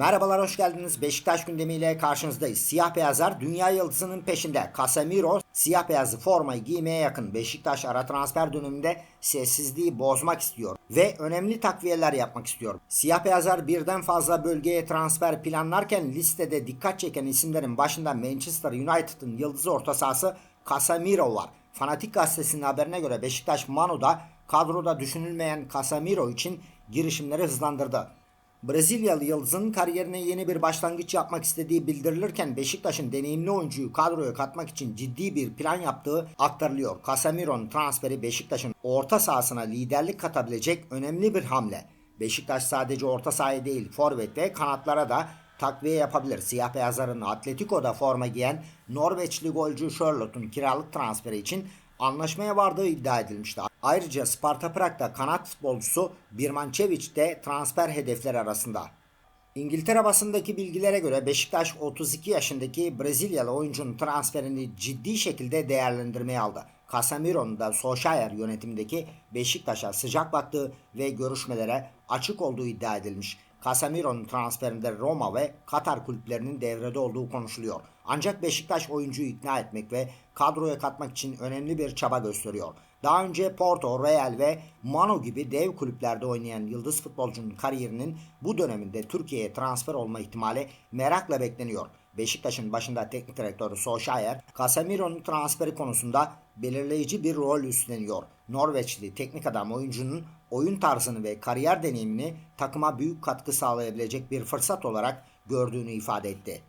Merhabalar hoş geldiniz. Beşiktaş gündemiyle karşınızdayız. Siyah beyazlar dünya yıldızının peşinde. Casemiro siyah beyazlı formayı giymeye yakın. Beşiktaş ara transfer döneminde sessizliği bozmak istiyor ve önemli takviyeler yapmak istiyor. Siyah beyazlar birden fazla bölgeye transfer planlarken listede dikkat çeken isimlerin başında Manchester United'ın yıldızı orta sahası Casemiro var. Fanatik gazetesinin haberine göre Beşiktaş Manu'da kadroda düşünülmeyen Casemiro için girişimleri hızlandırdı. Brezilyalı Yıldız'ın kariyerine yeni bir başlangıç yapmak istediği bildirilirken Beşiktaş'ın deneyimli oyuncuyu kadroya katmak için ciddi bir plan yaptığı aktarılıyor. Casemiro'nun transferi Beşiktaş'ın orta sahasına liderlik katabilecek önemli bir hamle. Beşiktaş sadece orta sahaya değil forvet ve kanatlara da takviye yapabilir. Siyah beyazların Atletico'da forma giyen Norveçli golcü Charlotte'un kiralık transferi için anlaşmaya vardığı iddia edilmişti. Ayrıca Sparta Prag'da kanat futbolcusu Birmançeviç de transfer hedefleri arasında. İngiltere basındaki bilgilere göre Beşiktaş 32 yaşındaki Brezilyalı oyuncunun transferini ciddi şekilde değerlendirmeye aldı. Casemiro'nun da Solskjaer yönetimindeki Beşiktaş'a sıcak baktığı ve görüşmelere açık olduğu iddia edilmiş. Casemiro'nun transferinde Roma ve Katar kulüplerinin devrede olduğu konuşuluyor. Ancak Beşiktaş oyuncuyu ikna etmek ve kadroya katmak için önemli bir çaba gösteriyor. Daha önce Porto, Real ve Manu gibi dev kulüplerde oynayan yıldız futbolcunun kariyerinin bu döneminde Türkiye'ye transfer olma ihtimali merakla bekleniyor. Beşiktaş'ın başında teknik direktörü Solskjaer, Casemiro'nun transferi konusunda belirleyici bir rol üstleniyor. Norveçli teknik adam oyuncunun oyun tarzını ve kariyer deneyimini takıma büyük katkı sağlayabilecek bir fırsat olarak gördüğünü ifade etti.